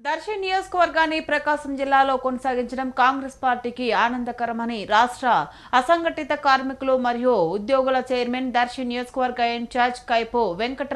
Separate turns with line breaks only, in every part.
దర్శి నియోజకవర్గాన్ని ప్రకాశం జిల్లాలో కొనసాగించడం కాంగ్రెస్ పార్టీకి ఆనందకరమని రాష్ట్ర అసంఘటిత కార్మికులు మరియు ఉద్యోగుల చైర్మన్ దర్శి నియోజకవర్గ ఇన్ఛార్జ్ కైపో వెంకట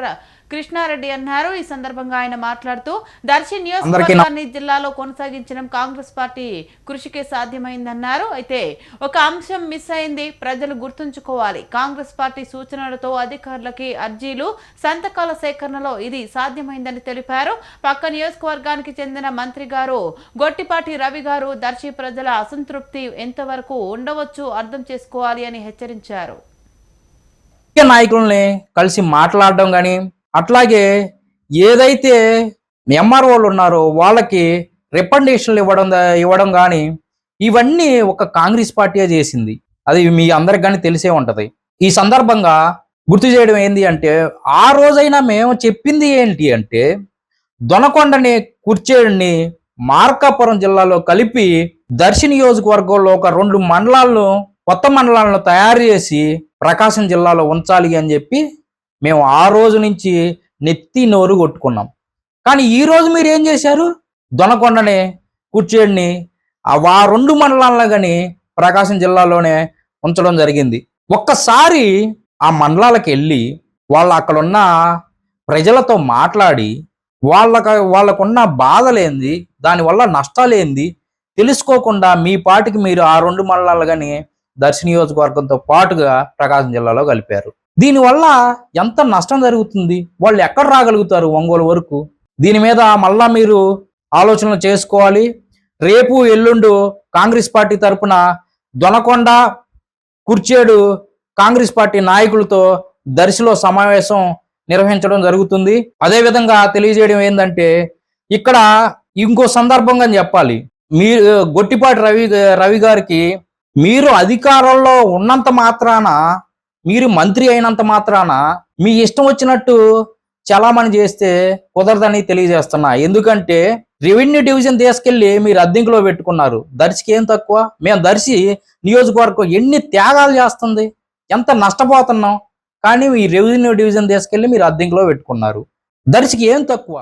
కృష్ణారెడ్డి అన్నారు. ఈ సందర్భంగా ఆయన మాట్లాడుతూ దర్శి నియోజకవర్గాన్ని జిల్లాలో కొనసాగించడం కాంగ్రెస్ పార్టీ కృషికే సాధ్యమైందన్నారు. అయితే ఒక అంశం మిస్ అయింది ప్రజలు గుర్తుంచుకోవాలి. కాంగ్రెస్ పార్టీ సూచనలతో అధికారులకి అర్జీలు సంతకాల సేకరణలో ఇది సాధ్యమైందని తెలిపారు. పక్క నియోజకవర్గానికి చెందిన మంత్రి గారు గొట్టిపాటి రవి గారు దర్శి ప్రజల అసంతృప్తి ఎంతవరకు ఉండవచ్చు అర్థం చేసుకోవాలి అని హెచ్చరించారు.
నాయకుల్ని కలిసి మాట్లాడడం కానీ అట్లాగే ఏదైతే ఎంఆర్ఓలు ఉన్నారో వాళ్ళకి రికమెండేషన్లు ఇవ్వడం ఇవ్వడం కానీ ఇవన్నీ ఒక కాంగ్రెస్ పార్టీయే చేసింది. అది మీ అందరికి కానీ తెలిసే ఉంటుంది. ఈ సందర్భంగా గుర్తు చేయడం ఏంటి అంటే ఆ రోజైనా మేము చెప్పింది ఏంటి అంటే దొనకొండని కుర్చేడిని మార్కాపురం జిల్లాలో కలిపి దర్శి నియోజకవర్గంలో ఒక రెండు మండలాలను కొత్త మండలాలను తయారు చేసి ప్రకాశం జిల్లాలో ఉంచాలి అని చెప్పి మేము ఆ రోజు నుంచి నెత్తి నోరు కొట్టుకున్నాం. కానీ ఈ రోజు మీరు ఏం చేశారు? దొనకొండని కూర్చేడిని ఆ రెండు మండలాలను కానీ ప్రకాశం జిల్లాలోనే ఉంచడం జరిగింది. ఒక్కసారి ఆ మండలాలకు వెళ్ళి వాళ్ళు అక్కడ ఉన్న ప్రజలతో మాట్లాడి వాళ్ళక వాళ్ళకున్న బాధలేంది దానివల్ల నష్టాలేంది తెలుసుకోకుండా మీ పాటికి మీరు ఆ రెండు మండలాలు కానీ దర్శి నియోజకవర్గంతో పాటుగా ప్రకాశం జిల్లాలో కలిపారు. దీనివల్ల ఎంత నష్టం జరుగుతుంది? వాళ్ళు ఎక్కడ రాగలుగుతారు ఒంగోలు వరకు? దీని మీద మళ్ళా మీరు ఆలోచనలు చేసుకోవాలి. రేపు ఎల్లుండు కాంగ్రెస్ పార్టీ తరపున దొనకొండ కుర్చేడు కాంగ్రెస్ పార్టీ నాయకులతో దర్శిలో సమావేశం నిర్వహించడం జరుగుతుంది. అదే విధంగా తెలియజేయడం ఏంటంటే ఇక్కడ ఇంకో సందర్భంగా చెప్పాలి. మీరు గొట్టిపాటి రవి రవి గారికి మీరు అధికారంలో ఉన్నంత మాత్రాన మీరు మంత్రి అయినంత మాత్రాన మీ ఇష్టం వచ్చినట్టు చలామణి చేస్తే కుదరదని తెలియజేస్తున్నా. ఎందుకంటే రెవెన్యూ డివిజన్ తీసుకెళ్ళి మీరు అద్దెంకులో పెట్టుకున్నారు. దర్శికి ఏం తక్కువ? మేము దర్శి నియోజకవర్గం ఎన్ని త్యాగాలు చేస్తుంది. ఎంత నష్టపోతున్నాం. కానీ ఈ రెవెన్యూ డివిజన్ తీసుకెళ్ళి మీరు అద్దెంకులో పెట్టుకున్నారు. దర్శికి ఏం తక్కువ?